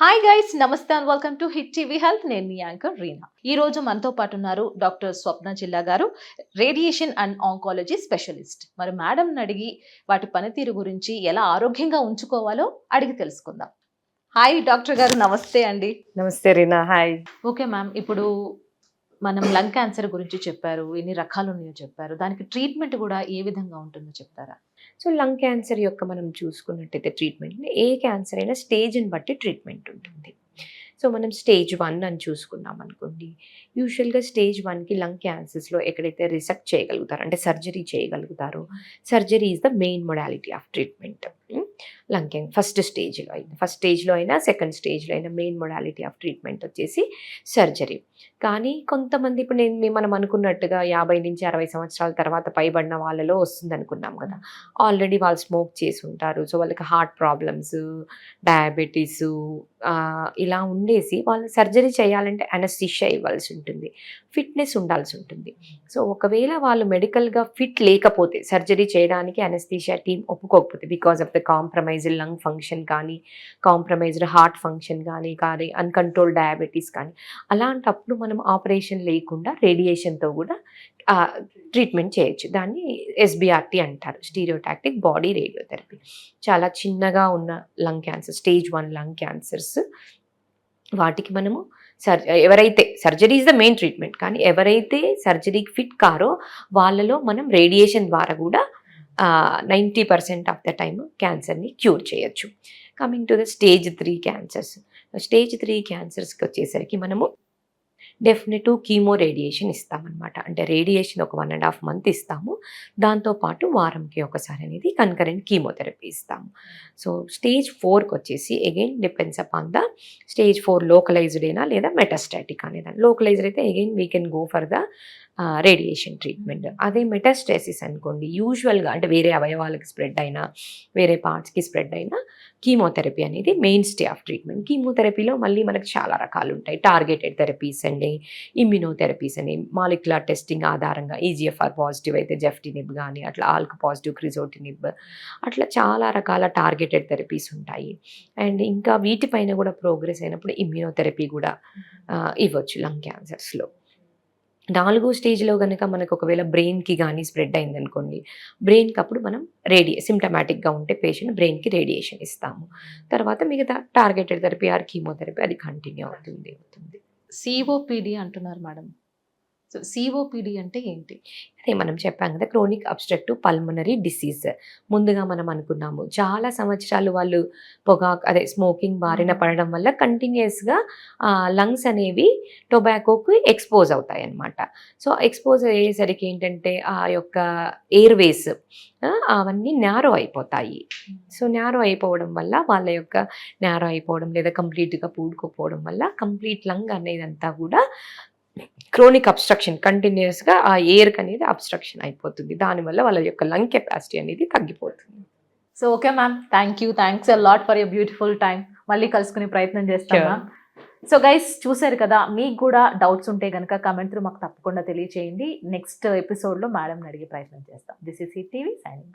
Hi guys నమస్తే and welcome to hit TV health నేను మీ యాంకర్ రీనా. ఈ రోజు మనతో పాటు ఉన్నారు డాక్టర్ స్వప్న జిల్లా గారు రేడియేషన్ అండ్ ఆంకాలజీ స్పెషలిస్ట్. మరి మేడం అడిగి వాటి పనితీరు గురించి ఎలా ఆరోగ్యంగా ఉంచుకోవాలో అడిగి తెలుసుకుందాం. హాయ్ డాక్టర్ గారు నమస్తే అండి. నమస్తే రీనా హాయ్ ఓకే మ్యామ్ ఇప్పుడు మనం లంగ్ క్యాన్సర్ గురించి చెప్పారు ఎన్ని రకాలు ఉన్నాయో చెప్పారు దానికి ట్రీట్మెంట్ కూడా ఏ విధంగా ఉంటుందో చెప్తారా? సో లంగ్ క్యాన్సర్ యొక్క మనం చూసుకున్నట్టయితే ట్రీట్మెంట్ ఏ క్యాన్సర్ అయినా స్టేజ్ని బట్టి ట్రీట్మెంట్ ఉంటుంది. సో మనం స్టేజ్ వన్ అని చూసుకున్నాం అనుకోండి యూజువల్గా స్టేజ్ వన్కి లంగ్ క్యాన్సర్స్లో ఎక్కడైతే రిసెక్ట్ చేయగలుగుతారో అంటే surgery చేయగలుగుతారో surgery is the main modality of treatment lung cancer first స్టేజ్లో అయినా ఫస్ట్ స్టేజ్లో అయినా సెకండ్ స్టేజ్లో అయినా మెయిన్ మొడాలిటీ ఆఫ్ ట్రీట్మెంట్ వచ్చేసి సర్జరీ. కానీ కొంతమంది ఇప్పుడు నేను మేము మనం అనుకున్నట్టుగా యాభై నుంచి అరవై సంవత్సరాల తర్వాత పైబడిన వాళ్ళలో వస్తుంది అనుకున్నాం కదా. ఆల్రెడీ వాళ్ళు స్మోక్ చేసి ఉంటారు. సో వాళ్ళకి హార్ట్ ప్రాబ్లమ్స్ డయాబెటీస్ ఇలా ఉండేసి వాళ్ళు సర్జరీ చేయాలంటే అనస్థిషియా ఇవ్వాల్సి ఉంటుంది. ఫిట్నెస్ ఉండాల్సి ఉంటుంది. సో ఒకవేళ వాళ్ళు మెడికల్గా ఫిట్ లేకపోతే సర్జరీ చేయడానికి అనస్థిషియా టీం ఒప్పుకోకపోతే because of the compromised lung function కానీ కాంప్రమైజ్డ్ హార్ట్ ఫంక్షన్ కానీ కానీ అన్కంట్రోల్ డయాబెటీస్ కానీ అలాంటప్పుడు మనం ఆపరేషన్ లేకుండా రేడియేషన్తో కూడా ట్రీట్మెంట్ చేయొచ్చు. దాన్ని ఎస్బిఆర్టీ అంటారు స్టీరియోటాక్టిక్ బాడీ రేడియోథెరపీ చాలా చిన్నగా ఉన్న lung cancer stage one lung cancers వాటికి మనము సర్ ఎవరైతే surgery is the main treatment కానీ ఎవరైతే సర్జరీకి ఫిట్ కారో వాళ్ళలో మనం రేడియేషన్ ద్వారా కూడా ninety percent of the time క్యాన్సర్ని క్యూర్ చేయొచ్చు. Coming to the stage three cancers stage three క్యాన్సర్స్కి వచ్చేసరికి మనము డెఫినెటివ్ కీమో రేడియేషన్ ఇస్తామన్నమాట. అంటే రేడియేషన్ ఒక వన్ అండ్ హాఫ్ మంత్ ఇస్తాము. దాంతోపాటు వారంకి ఒకసారి అనేది కన్కరెంట్ కీమోథెరపీ ఇస్తాము. సో స్టేజ్ ఫోర్కి వచ్చేసి again depends upon the stage four localised అయినా లేదా మెటాస్టాటిక్ అనేదాన్ని. లోకలైజ్డ్ అయితే again we can go for the radiation treatment అదే మెటాస్టేసిస్ అనుకోండి యూజువల్గా అంటే వేరే అవయవాలకు స్ప్రెడ్ అయినా వేరే పార్ట్స్కి స్ప్రెడ్ అయినా కీమోథెరపీ అనేది మెయిన్ స్టే ఆఫ్ ట్రీట్మెంట్ కీమోథెరపీలో మళ్ళీ మనకు చాలా రకాలు ఉంటాయి. టార్గెటెడ్ థెరపీస్ అండి ఇమ్యూనోథెరపీస్ అని మాలిక్యులర్ టెస్టింగ్ ఆధారంగా ఈజీఎఫ్ఆర్ పాజిటివ్ అయితే జెఫ్టినిబ్ కానీ అట్లా ఆల్క్ పాజిటివ్ క్రిజోటినిబ్ అట్లా చాలా రకాల టార్గెటెడ్ థెరపీస్ ఉంటాయి. అండ్ ఇంకా వీటిపైన కూడా ప్రోగ్రెస్ అయినప్పుడు ఇమ్యూనోథెరపీ కూడా ఇవ్వచ్చు లంగ్ క్యాన్సర్స్లో నాలుగో స్టేజ్లో కనుక మనకు ఒకవేళ బ్రెయిన్కి కానీ స్ప్రెడ్ అయిందనుకోండి బ్రెయిన్కి అప్పుడు మనం రేడియే సిమ్టమాటిక్గా ఉంటే పేషెంట్ బ్రెయిన్కి రేడియేషన్ ఇస్తాము. తర్వాత మిగతా టార్గెటెడ్ థెరపీ ఆర్ కీమోథెరపీ అది కంటిన్యూ అవుతుంది అవుతుంది. సిఓపిడి అంటున్నారు మేడం. సో సిఓపిడి అంటే ఏంటి? అదే మనం చెప్పాం కదా క్రోనిక్ అబ్స్ట్రక్టివ్ పల్మనరీ డిసీజ్ ముందుగా మనం అనుకున్నాము చాలా సంవత్సరాలు వాళ్ళు పొగాకు అదే స్మోకింగ్ బారిన పడడం వల్ల కంటిన్యూస్గా లంగ్స్ అనేవి టొబాకోకి ఎక్స్పోజ్ అవుతాయి అన్నమాట సో ఎక్స్పోజ్ అయ్యేసరికి ఏంటంటే ఆ యొక్క ఎయిర్వేస్ అవన్నీ నేరో అయిపోతాయి. సో నేరో అయిపోవడం వల్ల వాళ్ళ యొక్క నేరో అయిపోవడం లేదా కంప్లీట్గా పూడుకోపోవడం వల్ల కంప్లీట్ లంగ్ అనేదంతా కూడా క్రోనిక్ అబ్స్ట్రక్షన్ కంటిన్యూస్గా ఆ ఎయిర్కి అనేది అబ్స్ట్రక్షన్ అయిపోతుంది. దానివల్ల వాళ్ళ యొక్క లంగ్ కెపాసిటీ అనేది తగ్గిపోతుంది. So okay ma'am. Thank you thanks a lot for your beautiful time మళ్ళీ కలుసుకునే ప్రయత్నం చేస్తాం. మ్యామ్. సో గైస్ చూసారు కదా మీకు కూడా డౌట్స్ ఉంటే కనుక కమెంట్ త్రూ మాకు తప్పకుండా తెలియచేయండి. నెక్స్ట్ ఎపిసోడ్లో మేడం అడిగే ప్రయత్నం చేస్తాం. This is hit TV signing